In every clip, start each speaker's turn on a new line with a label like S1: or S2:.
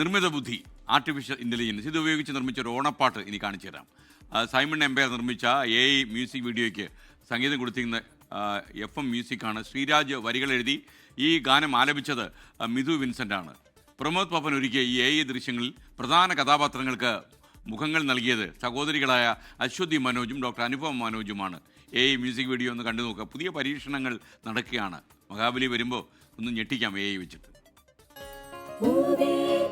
S1: നിർമ്മിത ബുദ്ധി artificial intelligence ഇത് ഉപയോഗിച്ച് നിർമ്മിച്ച ഒരു ഓണപ്പാട്ട് ഇനി കാണിച്ചു തരാം. സൈമൺ എംപയർ നിർമ്മിച്ച എ ഐ മ്യൂസിക് വീഡിയോയ്ക്ക് സംഗീതം കൊടുത്തിരുന്ന എഫ് എം മ്യൂസിക്കാണ് ശ്രീരാജ് വരികൾ എഴുതി. ഈ ഗാനം ആലപിച്ചത് മിഥു വിൻസെന്റ് ആണ്. പ്രമോദ് പപ്പൻ ഒരുക്കിയ ഈ എ ദൃശ്യങ്ങളിൽ പ്രധാന കഥാപാത്രങ്ങൾക്ക് മുഖങ്ങൾ നൽകിയത് സഹോദരികളായ അശ്വതി മനോജും ഡോക്ടർ അനുപമ മനോജുമാണ്. എ ഐ മ്യൂസിക് വീഡിയോ ഒന്ന് കണ്ടു നോക്കുക. പുതിയ പരീക്ഷണങ്ങൾ നടക്കുകയാണ്. മഹാബലി വരുമ്പോൾ ഒന്ന് ഞെട്ടിക്കാം എ ഐ വെച്ചിട്ട്.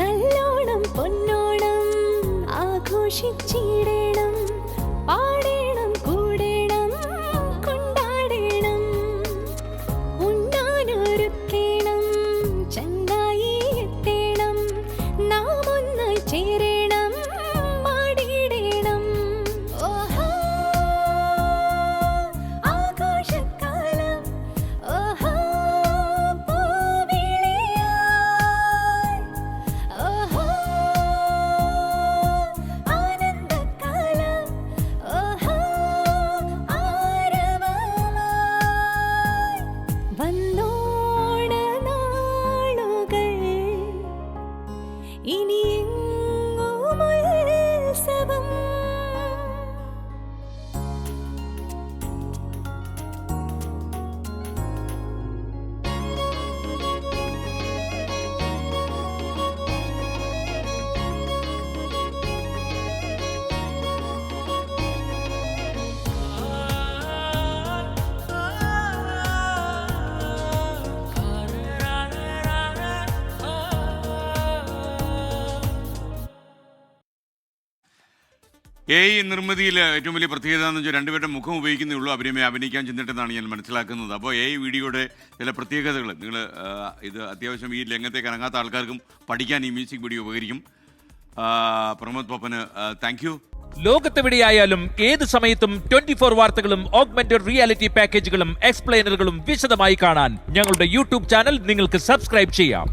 S2: നല്ലോണം പൊന്നോണം ആഘോഷിച്ചിടണം പാടേണം കൂടേണം കൊണ്ടാടേണം. ഉണ്ണാനൊരുക്കേണം ചങ്ങായി എത്തേണം. നാം ഒന്നായി ചേരണം
S1: എ ഐ നിർമ്മിതിയിൽ ഏറ്റവും വലിയ പ്രത്യേകത എന്ന് വെച്ചാൽ രണ്ടുപേരുടെ മുഖം ഉപയോഗിക്കുന്നേ ഉള്ളൂ. അഭിനയമേ അഭിനയിക്കാൻ ചെന്നിട്ടെന്നാണ് ഞാൻ മനസ്സിലാക്കുന്നത്. അപ്പോൾ എ വീഡിയോയുടെ ചില പ്രത്യേകതകൾ. നിങ്ങൾ ഇത് അത്യാവശ്യം ഈ രംഗത്തേക്ക് ഇറങ്ങാത്ത ആൾക്കാർക്കും പഠിക്കാൻ ഈ മ്യൂസിക് വീഡിയോ ഉപകരിക്കും. പ്രമോദ് പപ്പന് താങ്ക് യു
S3: ലോകത്തെവിടെയായാലും ഏത് സമയത്തും ട്വന്റി ഫോർ വാർത്തകളും ഓഗ്മെന്റഡ് റിയാലിറ്റി പാക്കേജുകളും എക്സ്പ്ലെയിനറുകളും വിശദമായി കാണാൻ ഞങ്ങളുടെ യൂട്യൂബ് ചാനൽ നിങ്ങൾക്ക് സബ്സ്ക്രൈബ് ചെയ്യാം.